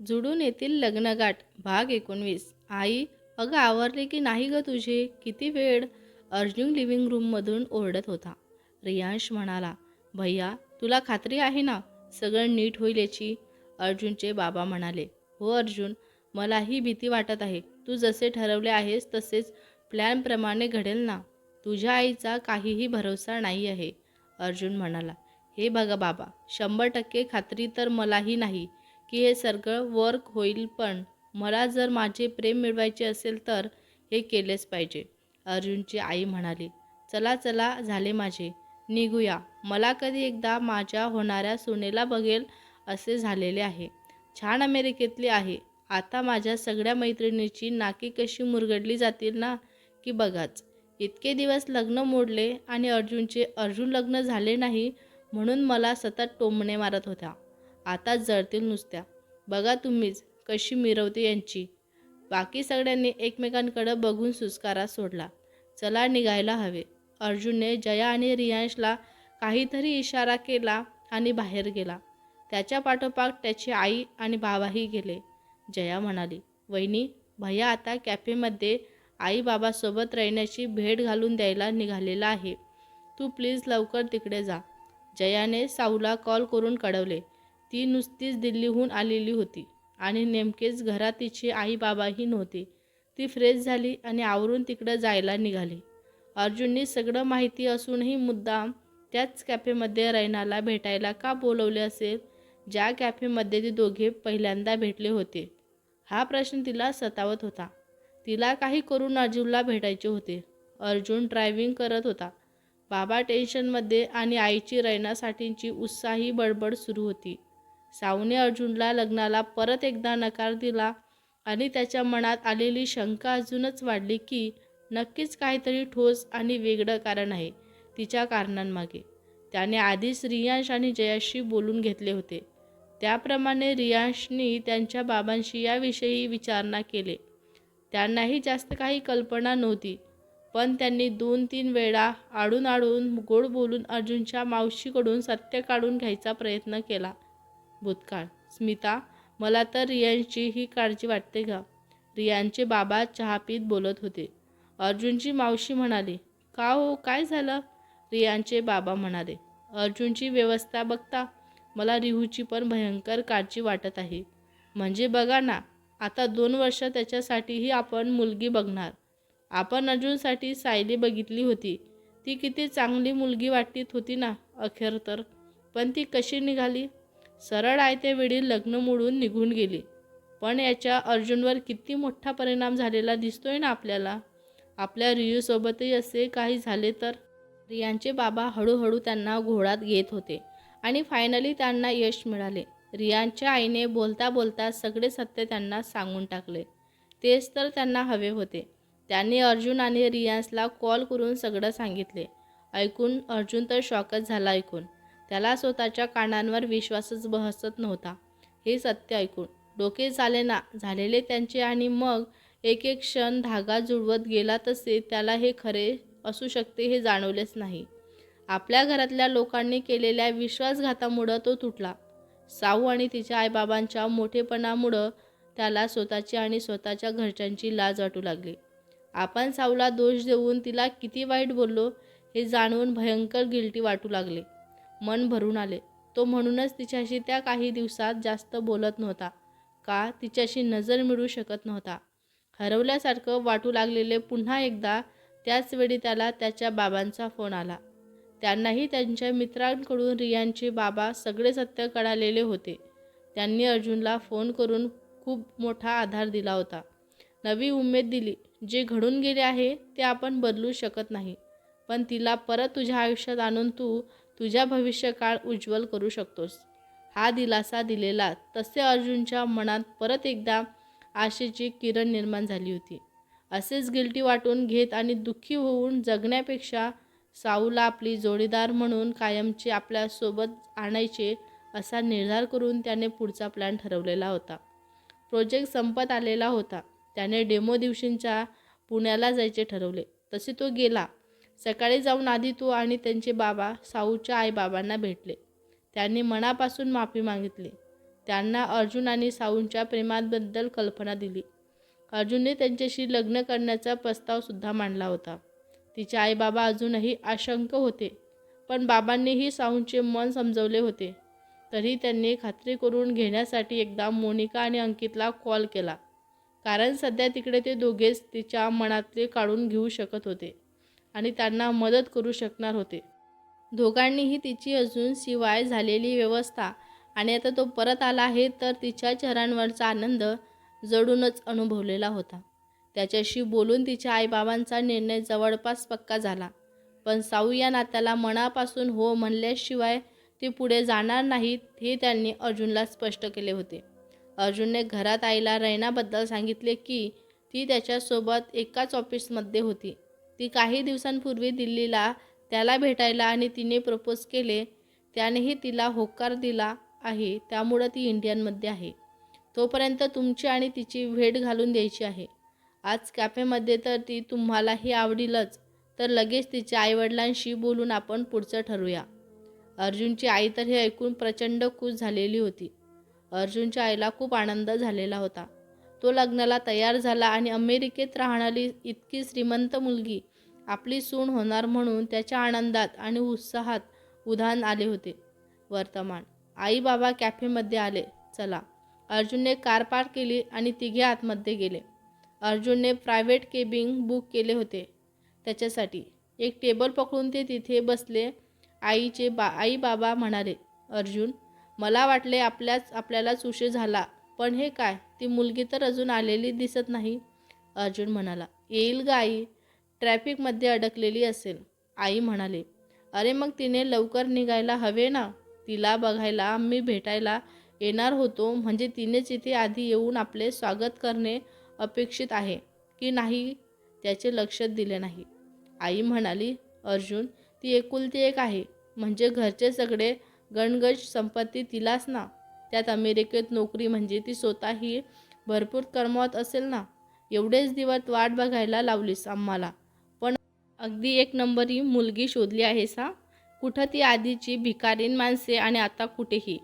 जुडून येथील लग्नगाठ. भाग एकोणवीस. आई अगं आवरले की नाही ग तुझे? किती वेळ? अर्जुन लिव्हिंग रूममधून ओरडत होता. रियांश म्हणाला भैया तुला खात्री आहे ना? सगळं नीट होईल याची? अर्जुनचे बाबा म्हणाले हो अर्जुन मलाही भीती वाटत आहे. तू जसे ठरवले आहेस तसेच प्लॅनप्रमाणे घडेल ना? तुझ्या आईचा काहीही भरोसा नाही आहे. अर्जुन म्हणाला हे बघा बाबा शंभर टक्के खात्री तर मलाही नाही. की हे सगळं वर्क होईल पण मला जर माझे प्रेम मिळवायचे असेल तर हे केलेच पाहिजे. अर्जुनची आई म्हणाली चला चला झाले माझे. निघूया. मला कधी एकदा माझ्या होणाऱ्या सुनेला बघेल असे झालेले आहे. छान अमेरिकेतली आहे. आता माझ्या सगळ्या मैत्रिणीची नाकी कशी मुरगडली जातील ना की बघाच. इतके दिवस लग्न मोडले आणि अर्जुनचे अर्जुन लग्न झाले नाही म्हणून मला सतत टोमणे मारत होत्या. आता जळतील नुसत्या. बघा तुम्हीच कशी मिरवते यांची. बाकी सगळ्यांनी एकमेकांकडे बघून सुस्कारा सोडला. चला निघायला हवे. अर्जुनने जया आणि रियांशला काहीतरी इशारा केला आणि बाहेर गेला. त्याच्या पाठोपाठ त्याची आई आणि बाबाही गेले. जया म्हणाली वहिनी भैया आता कॅफेमध्ये आई बाबासोबत राहण्याची भेट घालून द्यायला निघालेला आहे. तू प्लीज लवकर तिकडे जा. जयाने साऊला कॉल करून कळवले. ती नुसतीच दिल्लीहून आलेली होती आणि नेमकेच घरात तिची आईबाबाही नव्हते. ती फ्रेश झाली आणि आवरून तिकडं जायला निघाली. अर्जुननी सगळं माहिती असूनही मुद्दाम त्याच कॅफेमध्ये रैनाला भेटायला का बोलवले असेल? ज्या कॅफेमध्ये ते दोघे पहिल्यांदा भेटले होते. हा प्रश्न तिला सतावत होता. तिला काही करून अर्जुनला भेटायचे होते. अर्जुन ड्रायव्हिंग करत होता. बाबा टेन्शनमध्ये आणि आईची रैनासाठीची उत्साही बडबड सुरू होती. साऊने अर्जुनला लग्नाला परत एकदा नकार दिला आणि त्याच्या मनात आलेली शंका अजूनच वाढली की नक्कीच काहीतरी ठोस आणि वेगळं कारण आहे तिच्या कारणांमागे. त्याने आधीच रियांश आणि जयाशी बोलून घेतले होते. त्याप्रमाणे रियांशनी त्यांच्या बाबांशी याविषयी विचारणा केले. त्यांनाही जास्त काही कल्पना नव्हती पण त्यांनी दोन तीन वेळा आडून आडून गोड बोलून अर्जुनच्या मावशीकडून सत्य काढून घ्यायचा प्रयत्न केला. भूतकाळ. स्मिता मला तर रियांची ही काळजी वाटते का रियांचे बाबा चहा पीत बोलत होते. अर्जुनची मावशी म्हणाली का हो काय झालं? रियांचे बाबा म्हणाले अर्जुनची व्यवस्था बघता मला रिहूची पण भयंकर काळजी वाटत आहे. म्हणजे बघा ना आता दोन वर्ष त्याच्यासाठीही आपण मुलगी बघणार. आपण अर्जुनसाठी सायली बघितली होती. ती किती चांगली मुलगी वाटत होती ना अखेर तर. पण ती कशी निघाली? सरळ आहे वेळी लग्न मोडून निघून गेली. पण याच्या अर्जुनवर किती मोठा परिणाम झालेला दिसतोय ना आपल्याला? आपल्या रियूसोबतही असे काही झाले तर? रियांचे बाबा हळूहळू त्यांना घोळात घेत होते आणि फायनली त्यांना यश मिळाले. रियांच्या आईने बोलता बोलता सगळे सत्य त्यांना सांगून टाकले. तेच तर त्यांना हवे होते. त्यांनी अर्जुन आणि रियांसला कॉल करून सगळं सांगितले. ऐकून अर्जुन तर शॉकच झाला ऐकून. त्याला स्वतःच्या कानांवर विश्वासच बसत नव्हता. हे सत्य ऐकून डोके झाले ना झालेले त्यांचे आणि मग एक एक क्षण धागा जुळवत गेला तसे त्याला हे खरे असू शकते हे जाणवलेच नाही. आपल्या घरातल्या लोकांनी केलेल्या विश्वासघातामुळं तो तुटला. साऊ आणि तिच्या आईबाबांच्या मोठेपणामुळं त्याला स्वतःची आणि स्वतःच्या घरच्यांची लाज वाटू लागली. आपण साऊला दोष देऊन तिला किती वाईट बोललो हे जाणवून भयंकर गिल्टी वाटू लागले. मन भरून आले. तो म्हणूनच तिच्याशी त्या काही दिवसात जास्त बोलत नव्हता का तिच्याशी नजर मिळू शकत नव्हता. हरवल्यासारखं वाटू लागलेले पुन्हा एकदा त्याच वेळी त्याला त्याच्या बाबांचा फोन आला. त्यांनाही त्यांच्या मित्रांकडून रियांचे बाबा सगळे सत्य कळालेले होते. त्यांनी अर्जुनला फोन करून खूप मोठा आधार दिला होता. नवी उमेद दिली जे घडून गेले आहे ते आपण बदलू शकत नाही. पण तिला परत तुझ्या आयुष्यात आणून तू तुझ्या भविष्यकाळ उज्ज्वल करू शकतोस. हा दिलासा दिलेला तसे अर्जुनच्या मनात परत एकदा आशेची किरण निर्माण झाली होती. असेच गिल्टी वाटून घेत आणि दुःखी होऊन जगण्यापेक्षा साऊला आपली जोडीदार म्हणून कायमचे आपल्यासोबत आणायचे असा निर्धार करून त्याने पुढचा प्लॅन ठरवलेला होता. प्रोजेक्ट संपत आलेला होता. त्याने डेमो दिवशींच्या पुण्याला जायचे ठरवले. तसे तो गेला. सकाळी जाऊन आधी तू आणि त्यांचे बाबा साऊच्या आईबाबांना भेटले. त्यांनी मनापासून माफी मागितली. त्यांना अर्जुन आणि साऊंच्या प्रेमाबद्दल कल्पना दिली. अर्जुनने त्यांच्याशी लग्न करण्याचा प्रस्तावसुद्धा मांडला होता. तिचे आईबाबा अजूनही आशंक होते पण बाबांनीही साऊंचे मन समजवले होते. तरी त्यांनी खात्री करून घेण्यासाठी एकदा मोनिका आणि अंकितला कॉल केला. कारण सध्या तिकडे ते दोघेच तिच्या मनातले काढून घेऊ शकत होते. आणि त्यांना मदत करू शकणार होते. दोघांनीही तिची अजून शिवाय झालेली व्यवस्था आणि आता तो परत आला आहे तर तिच्या चेहऱ्यांवरचा आनंद जडूनच अनुभवलेला होता. त्याच्याशी बोलून तिच्या आईबाबांचा निर्णय जवळपास पक्का झाला. पण साऊ या नात्याला मनापासून हो म्हणल्याशिवाय ते पुढे जाणार नाहीत हे त्यांनी अर्जुनला स्पष्ट केले होते. अर्जुनने घरात आईला रैनाबद्दल सांगितले की ती त्याच्यासोबत एकाच ऑफिसमध्ये होती. ती काही दिवसांपूर्वी दिल्लीला त्याला भेटायला आणि तिने प्रपोज केले. त्यानेही तिला होकार दिला आहे. त्यामुळं ती इंडियनमध्ये आहे. तोपर्यंत तुमची आणि तिची भेट घालून द्यायची आहे. आज कॅफेमध्ये तर ती तुम्हालाही आवडीलच. तर लगेच तिच्या आईवडिलांशी बोलून आपण पुढचं ठरूया अर्जुनची आई तर हे ऐकून प्रचंड खुश झालेली होती. अर्जुनच्या आईला खूप आनंद झालेला होता. तो लग्नाला तयार झाला आणि अमेरिकेत राहणारी इतकी श्रीमंत मुलगी आपली सून होणार म्हणून त्याच्या आनंदात आणि उत्साहात उधाण आले होते. वर्तमान आई बाबा कॅफेमध्ये आले. चला अर्जुनने कार पार्क केली आणि तिघे आतमध्ये गेले. अर्जुनने प्रायव्हेट केबिंग बुक केले होते. त्याच्यासाठी एक टेबल पकडून ते तिथे बसले. आईचे बा आई बाबा म्हणाले अर्जुन मला वाटले आपल्याच आपल्यालाच उशीर झाला पण हे काय? ती मुलगी तर अजून आलेली दिसत नाही. अर्जुन म्हणाला येईल ग आई ट्रॅफिकमध्ये अडकलेली असेल. आई म्हणाले अरे मग तिने लवकर निघायला हवे ना? तिला बघायला मी भेटायला येणार होतो म्हणजे तिनेच इथे आधी येऊन आपले स्वागत करणे अपेक्षित आहे की नाही त्याचे लक्ष दिले नाही. आई म्हणाली अर्जुन ती एकुलती एक आहे म्हणजे घरचे सगळे गणगज संपत्ती तिलाच ना? त्यात अमेरिकेत नोकरी म्हणजे ती स्वतःही भरपूर कमवत असेल ना? एवढेच दिवस वाट बघायला लावलीस आम्हाला. पण अगदी एक नंबरी मुलगी शोधली आहेस हा? कुठं ती आधीची भिकारीन माणसे आणि आता कुठेही?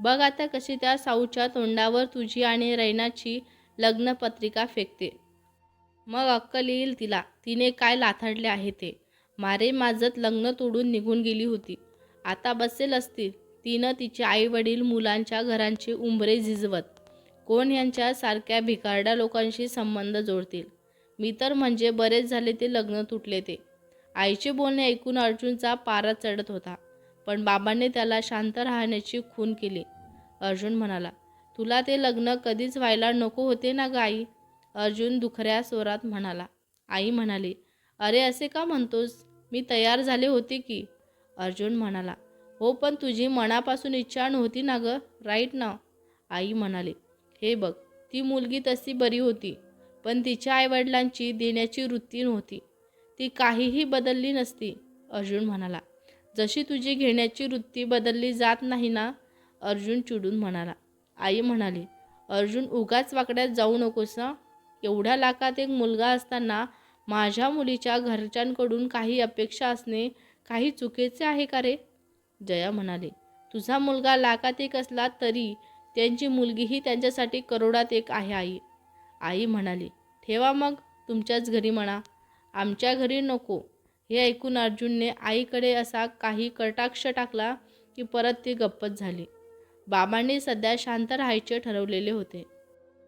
बघ आता कशी त्या साऊच्या तोंडावर तुझी आणि रैनाची लग्नपत्रिका फेकते. मग अक्कल येईल तिला. तिने काय लाथाडले आहे ते? मारे माझत लग्न तोडून निघून गेली होती. आता बसेल असतील तिनं तिचे आईवडील मुलांच्या घरांची उंबरे झिजवत कोण यांच्या सारख्या भिकारड्या लोकांशी संबंध जोडतील? मी तर म्हणजे बरेच झाले ते लग्न तुटले ते. आईचे बोलणे ऐकून अर्जुनचा पारा चढत होता पण बाबांनी त्याला शांत राहण्याची खून केली. अर्जुन म्हणाला तुला ते लग्न कधीच व्हायला नको होते ना ग आई? अर्जुन दुखऱ्या स्वरात म्हणाला. आई म्हणाली अरे असे का म्हणतोस? मी तयार झाले होते की. अर्जुन म्हणाला हो पण तुझी मनापासून इच्छा नव्हती ना गं? राईट ना आई म्हणाली हे बघ ती मुलगी तशी बरी होती पण तिच्या आईवडिलांची देण्याची वृत्ती नव्हती. ती काहीही बदलली नसती. अर्जुन म्हणाला जशी तुझी घेण्याची वृत्ती बदलली जात नाही ना? अर्जुन चिडून म्हणाला आई म्हणाली अर्जुन उगाच वाकड्यात जाऊ नकोस ना एवढ्या लाखात एक मुलगा असताना माझ्या मुलीच्या घरच्यांकडून काही अपेक्षा असणे काही चुकीचे आहे का रे? जया म्हणाले तुझा मुलगा लाखात एक असला तरी त्यांची मुलगीही त्यांच्यासाठी करोडात एक आहे आई. आई म्हणाली ठेवा मग तुमच्याच घरी म्हणा. आमच्या घरी नको. हे ऐकून अर्जुनने आईकडे असा काही कटाक्ष टाकला की परत ती गप्पच झाली. बाबांनी सध्या शांत राहायचे ठरवलेले होते.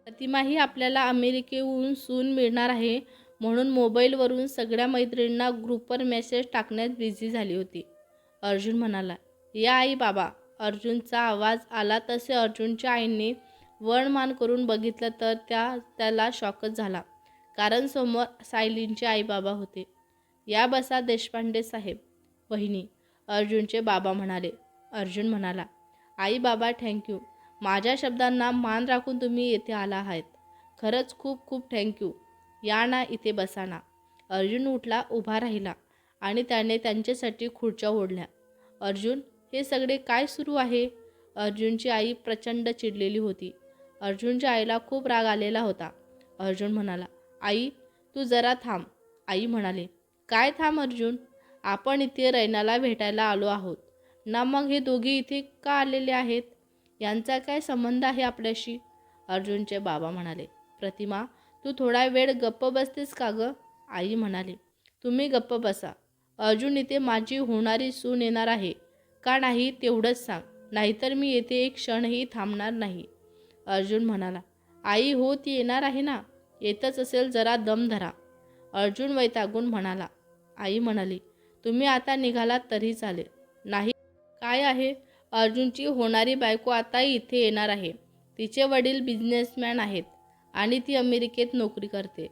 प्रतिमाही आपल्याला अमेरिकेहून सून मिळणार आहे म्हणून मोबाईलवरून सगळ्या मैत्रिणींना ग्रुपवर मेसेज टाकण्यात बिझी झाली होती. अर्जुन म्हणाला या आई बाबा. अर्जुनचा आवाज आला तसे अर्जुनच्या आईने वणमान करून बघितलं तर त्या त्याला शॉकच झाला. कारण समोर सायलींचे आईबाबा होते. या बसा देशपांडे साहेब वहिनी अर्जुनचे बाबा म्हणाले. अर्जुन म्हणाला आई बाबा थँक्यू माझ्या शब्दांना मान राखून तुम्ही येथे आला आहात. खरंच खूप खूप थँक्यू या ना इथे बसा ना. अर्जुन उठला उभा राहिला आणि त्याने त्यांच्यासाठी खुर्च्या ओढल्या. अर्जुन हे सगळे काय सुरू आहे? अर्जुनची आई प्रचंड चिडलेली होती. अर्जुनच्या आईला खूप राग आलेला होता. अर्जुन म्हणाला आई तू जरा थांब. आई म्हणाले काय थांब अर्जुन? आपण इथे रैनाला भेटायला आलो आहोत. ना मग हे दोघे इथे का आलेले आहेत? यांचा काय संबंध आहे आपल्याशी? अर्जुनचे बाबा म्हणाले प्रतिमा तू थोडा वेळ गप्प बसतेस का गं? आई म्हणाली तुम्ही गप्प बसा. अर्जुन इथे माझी होणारी सून येणार आहे. का नाही तेवढंच सांग. नाहीतर मी येथे एक क्षणही थांबणार नाही. अर्जुन म्हणाला आई हो ती येणार आहे ना? येतच असेल जरा दम धरा. अर्जुन वैतागून म्हणाला आई म्हणाली तुम्ही आता निघालात तरी चालेल. नाही काय आहे? अर्जुनची होणारी बायको आता इथे येणार आहे. तिचे वडील बिझनेसमॅन आहेत आणि ती अमेरिकेत नोकरी करते.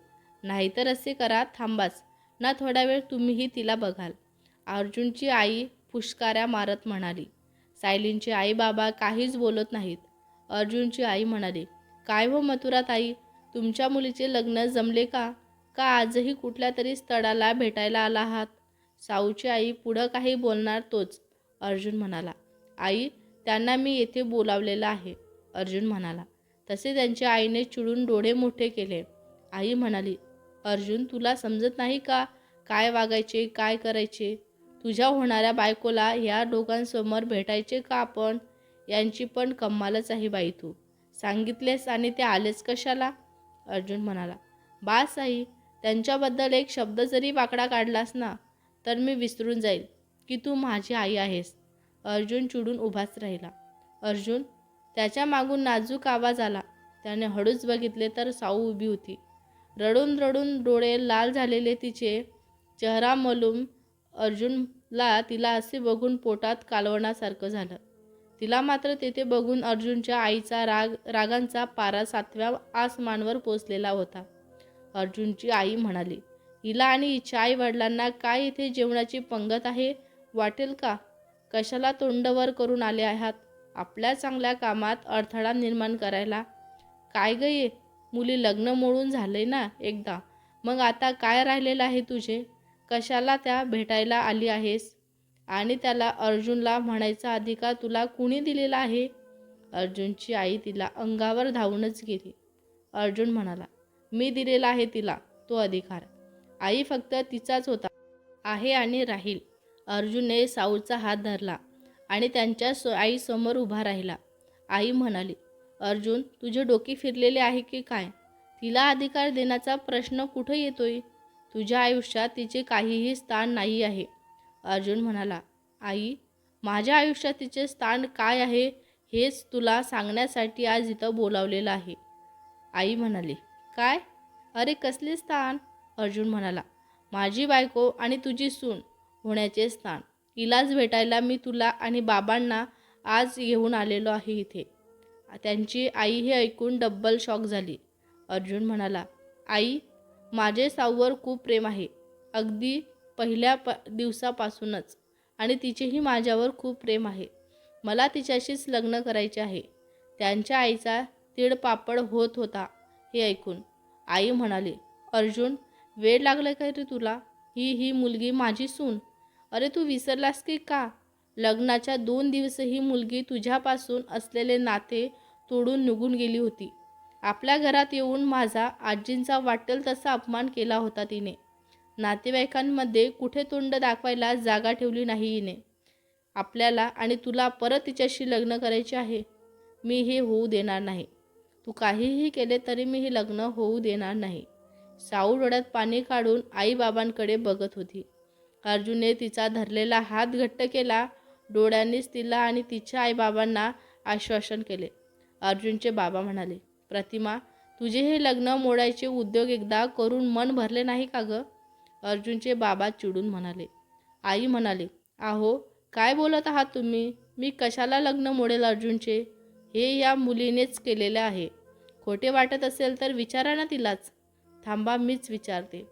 नाहीतर असे करा थांबाच. ना थोडा वेळ तुम्हीही तिला बघाल. अर्जुनची आई फुशकाऱ्या मारत म्हणाली. सायलींचे आई बाबा काहीच बोलत नाहीत. अर्जुनची आई म्हणाली काय हो मथुरा ताई तुमच्या मुलीचे लग्न जमले का? का आजही कुठल्या तरी स्थळाला भेटायला आला आहात? साऊची आई पुढं काही बोलणार तोच. अर्जुन म्हणाला आई त्यांना मी येथे बोलावलेलं आहे. अर्जुन म्हणाला तसे त्यांच्या आईने चिडून डोळे मोठे केले. आई म्हणाली अर्जुन तुला समजत नाही का? काय वागायचे काय करायचे? तुझ्या होणाऱ्या बायकोला या दोघांसमोर भेटायचे का आपण? यांची पण कम्मालच आहे बाई तू. सांगितलेस आणि ते आलेच कशाला? अर्जुन म्हणाला. बासाई त्यांच्याबद्दल एक शब्द जरी वाकडा काढलास ना तर मी विसरून जाईल की तू माझी आई आहेस. अर्जुन चिडून उभाच राहिला. अर्जुन त्याच्या मागून नाजूक आवाज आला. त्याने हळूच बघितले तर साऊ उभी होती. रडून रडून डोळे लाल झालेले तिचे चेहरा मलूम अर्जुनला तिला असे बघून पोटात कालवण्यासारखं झालं. तिला मात्र तेथे बघून अर्जुनच्या आईचा राग रागांचा पारा सातव्या आसमानवर पोचलेला होता. अर्जुनची आई म्हणाली हिला आणि हिच्या आई वडिलांना काय इथे जेवणाची पंगत आहे? वाटेल का? कशाला तोंडवर करून आले आहात? आपल्या चांगल्या कामात अडथळा निर्माण करायला. काय ग ये? मुली लग्न मोडून झाले ना एकदा. मग आता काय राहिलेलं आहे तुझे? कशाला त्या भेटायला आली आहेस? आणि त्याला अर्जुनला म्हणायचा अधिकार तुला कुणी दिलेला आहे? अर्जुनची आई तिला अंगावर धावूनच गेली. अर्जुन म्हणाला मी दिलेला आहे तिला तो अधिकार. आई फक्त तिचाच होता आहे आणि राहील. अर्जुनने साऊचा हात धरला आणि त्यांच्या सो आईसमोर उभा राहिला. आई म्हणाली अर्जुन तुझे डोके फिरलेले आहे की काय? तिला अधिकार देण्याचा प्रश्न कुठं येतोय? तुझ्या आयुष्यात तिचे काहीही स्थान नाही आहे. अर्जुन म्हणाला आई माझ्या आयुष्यात तिचे स्थान काय आहे हेच तुला सांगण्यासाठी आज इथं बोलावलेलं आहे. आई म्हणाली काय? अरे कसले स्थान? अर्जुन म्हणाला माझी बायको आणि तुझी सून होण्याचे स्थान. इलाज भेटायला मी तुला आणि बाबांना आज घेऊन आलेलो आहे इथे. त्यांची आई हे ऐकून डब्बल शॉक झाली. अर्जुन म्हणाला आई माझे साऊवर खूप प्रेम आहे. अगदी पहिल्या प दिवसापासूनच. आणि तिचेही माझ्यावर खूप प्रेम आहे. मला तिच्याशीच लग्न करायचे आहे. त्यांच्या आईचा तीळपापड होत होता हे ऐकून. आई म्हणाली अर्जुन वेळ लागला काय रे तुला? ही ही मुलगी माझी सून. अरे तू विसरलास की का? लग्नाच्या दोन दिवस ही मुलगी तुझ्यापासून असलेले नाते तोडून निघून गेली होती. आपल्या घरात येऊन माझा आजींचा वाटेल तसा अपमान केला होता तिने. नातेवाईकांमध्ये कुठे तोंड दाखवायला जागा ठेवली नाही हिने. आपल्याला आणि तुला परत तिच्याशी लग्न करायचे आहे. मी हे होऊ देणार नाही. तू काहीही केले तरी मी हे लग्न होऊ देणार नाही. साऊ डोळ्यात पाणी काढून आईबाबांकडे बघत होती. अर्जुनने तिचा धरलेला हात घट्ट केला डोळ्यांनीच तिला आणि तिच्या आईबाबांना आश्वासन केले. अर्जुनचे बाबा म्हणाले प्रतिमा तुझे हे लग्न मोडायचे उद्योग एकदा करून मन भरले नाही का गं? अर्जुनचे बाबा चिडून म्हणाले. आई म्हणाले आहो काय बोलत आहात तुम्ही? मी कशाला लग्न मोडेल अर्जुनचे? हे या मुलीनेच केलेले आहे. खोटे वाटत असेल तर विचारा ना तिलाच. थांबा मीच विचारते.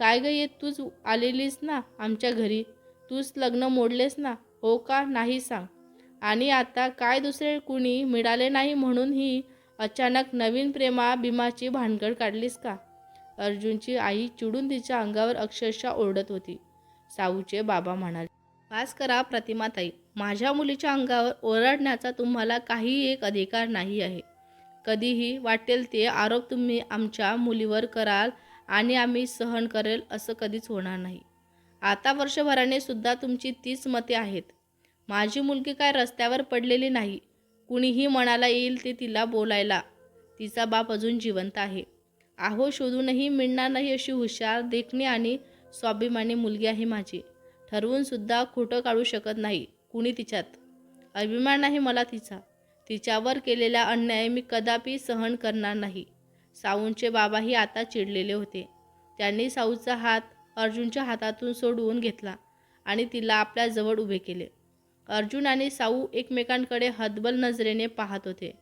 काय ग येत तूच आलेलीस ना आमच्या घरी? तूच लग्न मोडलेस ना? हो का? नाही सांग. आणि आता काय दुसरे कुणी मिळाले नाही म्हणून ही अचानक नवीन प्रेमा भीमाची भानगड काढलीस का? अर्जुनची आई चिडून तिच्या अंगावर अक्षरशः ओरडत होती. साऊचे बाबा म्हणाले पास करा प्रतिमाताई माझ्या मुलीच्या अंगावर ओरडण्याचा तुम्हाला काही एक अधिकार नाही आहे. कधीही वाटेल ते आरोप तुम्ही आमच्या मुलीवर कराल आणि आम्ही सहन करेल असं कधीच होणार नाही. आता वर्षभराने सुद्धा तुमची तीच मते आहेत. माझी मुलगी काय रस्त्यावर पडलेली नाही कुणीही मनाला येईल ते तिला बोलायला. तिचा बाप अजून जिवंत आहे. आहो शोधूनही मिळणार नाही अशी हुशार देखणी आणि स्वाभिमानी मुलगी आहे माझी. ठरवूनसुद्धा खोटं काढू शकत नाही कुणी तिच्यात. अभिमान आहे मला तिचा. तिच्यावर केलेला अन्याय मी कदापि सहन करणार नाही. साऊंचे बाबाही आता चिडलेले होते. त्यांनी साऊचा हात अर्जुनच्या हातातून सोडवून घेतला आणि तिला आपल्याजवळ उभे केले. अर्जुन आणि साऊ एकमेकांकडे हतबल नजरेने पाहत होते.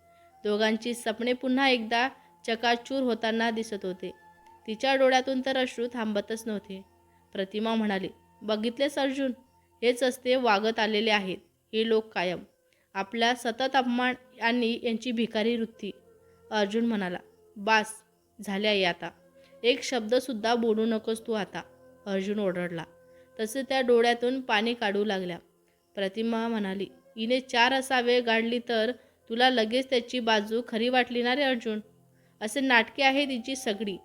दोघांची सपने पुन्हा एकदा चकाचूर होताना दिसत होते. तिच्या डोळ्यातून तर अश्रू थांबतच नव्हते. प्रतिमा म्हणाली बघितलेस अर्जुन? हेच असते वागत आलेले आहेत. हे लोक कायम. आपल्या सतत अपमान आणि यांची भिकारी वृत्ती. अर्जुन म्हणाला बास झाले आई आता. एक शब्दसुद्धा बोलू नकोस तू आता. अर्जुन ओरडला. तसे त्या डोळ्यातून पाणी काढू लागल्या. प्रतिमा म्हणाली हिने चार असावे गाडली तर तुला लगेच त्याची बाजू खरी वाटली ना रे अर्जुन? असे नाटके आहे तिची सगळी.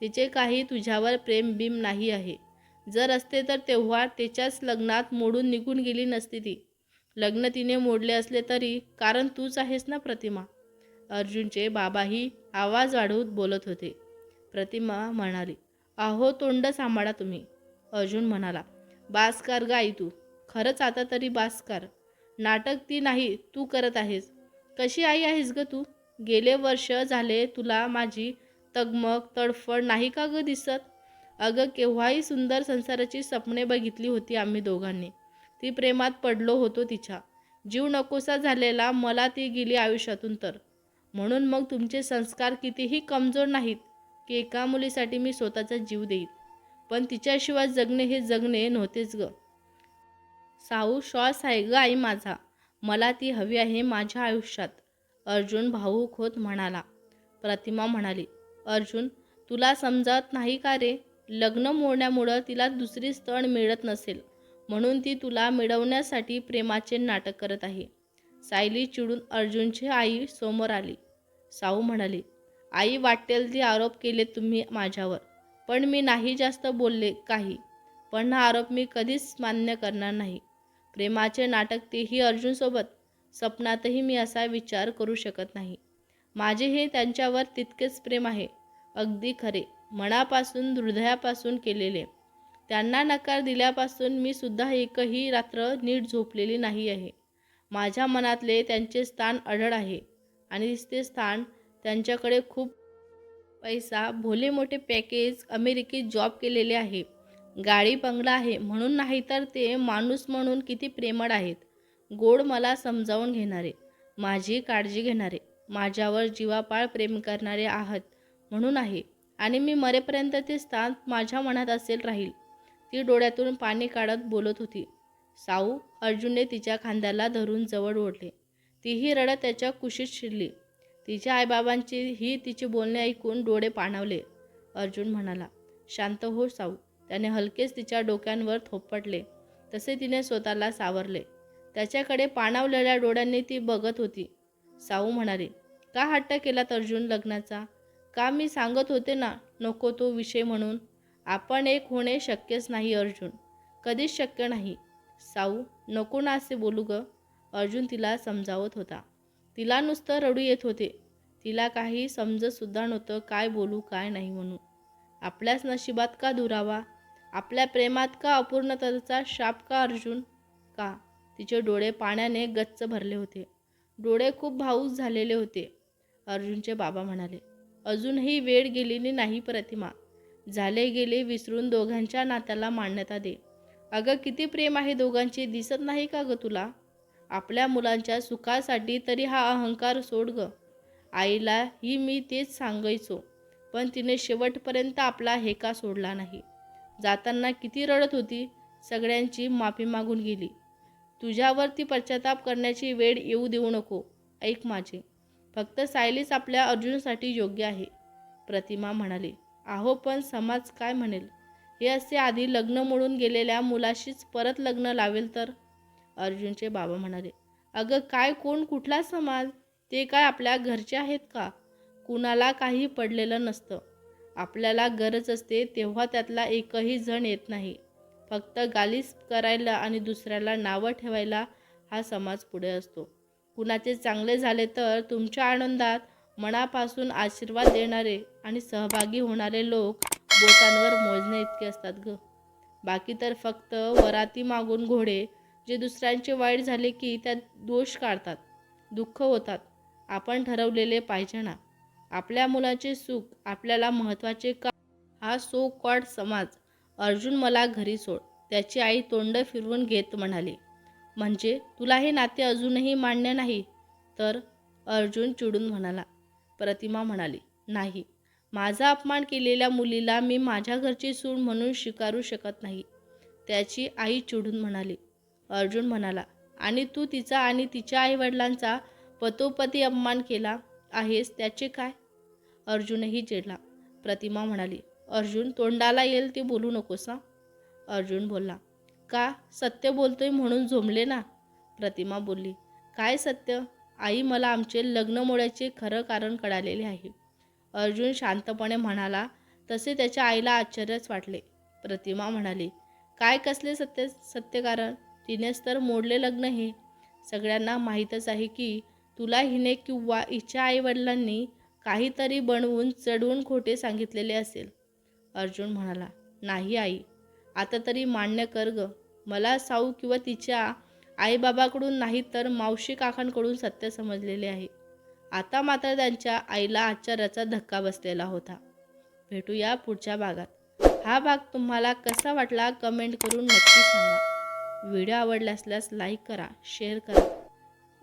तिचे काही तुझ्यावर प्रेम नाही आहे. जर असते तर तेव्हा त्याच्याच लग्नात मोडून निघून गेली नसती ती. लग्न तिने मोडले असले तरी कारण तूच आहेस ना प्रतिमा अर्जुनचे बाबाही आवाज वाढवून बोलत होते. प्रतिमा म्हणाली अहो तोंड सांभाळा तुम्ही अर्जुन म्हणाला बासकार गाई तू. खरंच आता तरी बासकार नाटक ती नाही तू करत आहेस. कशी आई आहेस ग तू? गेले वर्ष झाले तुला माझी तगमग तडफड नाही का ग दिसत? अगं केव्हाही सुंदर संसाराची स्वप्ने बघितली होती आम्ही दोघांनी. ती प्रेमात पडलो होतो तिच्या. जीव नकोसा झालेला मला ती गेली आयुष्यातून तर. म्हणून मग तुमचे संस्कार कितीही कमजोर नाहीत की एका मुलीसाठी मी स्वतःचा जीव देईन. पण तिच्याशिवाय जगणे हे जगणे नव्हतेच ग. साऊ श्वास आहे ग आई माझा. मला ती हवी आहे माझ्या आयुष्यात. अर्जुन भाऊक होत म्हणाला. प्रतिमा म्हणाली अर्जुन तुला समजत नाही का रे? लग्न मोडण्यामुळं तिला दुसरी स्थळ मिळत नसेल. म्हणून ती तुला मिळवण्यासाठी प्रेमाचे नाटक करत आहे. सायली चिडून अर्जुनची आई समोर आली. साऊ म्हणाली आई वाटेल ते आरोप केले तुम्ही माझ्यावर. पण मी नाही जास्त बोलले काही. पण हा आरोप मी कधीच मान्य करणार नाही. प्रेमाचे नाटक तेही अर्जुनसोबत स्वप्नातही मी असा विचार करू शकत नाही. माझे हे त्यांच्यावर तितकेच प्रेम आहे. अगदी खरे. मनापासून हृदयापासून केलेले. त्यांना नकार दिल्यापासून मी सुद्धा एकही रात्र नीट झोपलेली नाही आहे. माझ्या मनातले त्यांचे स्थान अढळ आहे. आणि ते स्थान त्यांच्याकडे खूप पैसा भोले मोठे पॅकेज अमेरिकेत जॉब केलेले आहे. गाडी बंगला आहे. म्हणून नाही तर ते माणूस म्हणून किती प्रेमळ आहेत. गोड मला समजावून घेणारे. माझी काळजी घेणारे. माझ्यावर जीवापाळ प्रेम करणारे आहात. म्हणून आहे. आणि मी मरेपर्यंत ते स्थान माझ्या मनात असेल राहील. ती डोळ्यातून पाणी काढत बोलत होती. साऊ अर्जुनने तिच्या खांद्याला धरून जवळ ओढले. तीही रडत त्याच्या कुशीत शिरली. तिच्या आईबाबांची ही तिचे बोलणे ऐकून डोळे पाणावले. अर्जुन म्हणाला शांत हो साऊ. त्याने हलकेच तिच्या डोक्यांवर थोपटले. तसे तिने स्वतःला सावरले. त्याच्याकडे पाणावलेल्या डोळ्यांनी ती बघत होती. साऊ म्हणाले का हट्ट केलात अर्जुन लग्नाचा? का मी सांगत होते ना नको तो विषय म्हणून? आपण एक होणे शक्यच नाही अर्जुन. कधीच शक्य नाही. साऊ नको ना असे बोलू ग. अर्जुन तिला समजावत होता. तिला नुसतं रडू येत होते. तिला काही समजतसुद्धा नव्हतं काय बोलू काय नाही म्हणून. आपल्याच नशिबात का दुरावा? आपल्या प्रेमात का अपूर्णतेचा शाप का अर्जुन? का? तिचे डोळे पाण्याने गच्च भरले होते. डोळे खूप भाऊस झालेले होते अर्जुनचे बाबा म्हणाले. अजूनही वेळ गेलेली नाही प्रतिमा. झाले गेले विसरून दोघांच्या नात्याला मान्यता दे. अगं किती प्रेम आहे दोघांचे दिसत नाही का ग तुला? आपल्या मुलांच्या सुखासाठी तरी हा अहंकार सोड ग. आईला ही मी तेच सांगायचो पण तिने शेवटपर्यंत आपला हेका सोडला नाही. जाताना किती रडत होती सगळ्यांची माफी मागून गेली. तुझ्यावरती पश्चाताप करण्याची वेळ येऊ देऊ नको ऐक माझे. फक्त सायलीच आपल्या अर्जुनसाठी योग्य आहे प्रतिमा म्हणाली. आहो पण समाज काय म्हणेल? हे असे आधी लग्न मोडून गेलेल्या मुलाशीच परत लग्न लावेल तर? अर्जुनचे बाबा म्हणाले. अगं काय कोण कुठला समाज? ते काय आपल्या घरचे आहेत का? कुणाला काही पडलेलं नसतं. आपल्याला गरज असते तेव्हा त्यातला एकही जण येत नाही. फक्त गालीस करायला आणि दुसऱ्याला नावं ठेवायला हा समाज पुढे असतो. कुणाचे चांगले झाले तर तुमच्या आनंदात मनापासून आशीर्वाद देणारे आणि सहभागी होणारे लोक बोटांवर मोजणे इतके असतात ग. बाकी तर फक्त वराती मागून घोडे जे दुसऱ्यांचे वाईट झाले की त्यात दोष काढतात दुःख होतात. आपण ठरवलेले पाहिजे ना. आपल्या मुलाचे सुख आपल्याला महत्त्वाचे का हा सो कॉड समाज. अर्जुन मला घरी सोड त्याची आई तोंड फिरवून घेत म्हणाली. म्हणजे तुला हे नाते अजूनही मान्य नाही? तर अर्जुन चिडून म्हणाला. प्रतिमा म्हणाली नाही. माझा अपमान केलेल्या मुलीला मी माझ्या घरची सूड म्हणून स्वीकारू शकत नाही. त्याची आई चिडून म्हणाली. अर्जुन म्हणाला आणि तू तिचा आणि तिच्या आईवडिलांचा पतोपती अपमान केला? आहेस त्याचे काय? अर्जुनही चिडला. प्रतिमा म्हणाली अर्जुन तोंडाला येईल ते बोलू नकोस ना अर्जुन बोलला का? सत्य बोलतोय म्हणून झोंबले ना? प्रतिमा बोलली काय सत्य? आई मला आमचे लग्न मोड्याचे खरं कारण कळालेले आहे. अर्जुन शांतपणे म्हणाला तसे त्याच्या आईला आश्चर्यच वाटले. प्रतिमा म्हणाली काय कसले सत्य सत्य कारण? तिनेच तर मोडले लग्न हे. सगळ्यांना माहीतच आहे की तुला हिने किंवा हिच्या आईवडिलांनी काहीतरी बनवून चढवून खोटे सांगितलेले असेल. अर्जुन म्हणाला नाही आई आता तरी मान्य कर ग. मला साऊ किंवा तिच्या आईबाबाकडून नाही तर मावशी काकांकडून सत्य समजलेले आहे. आता मात्र त्यांच्या आईला आश्चर्याचा धक्का बसलेला होता. भेटूया पुढच्या भागात. हा भाग तुम्हाला कसा वाटला कमेंट करून नक्की सांगा. व्हिडिओ आवडला असल्यास लाईक करा शेअर करा.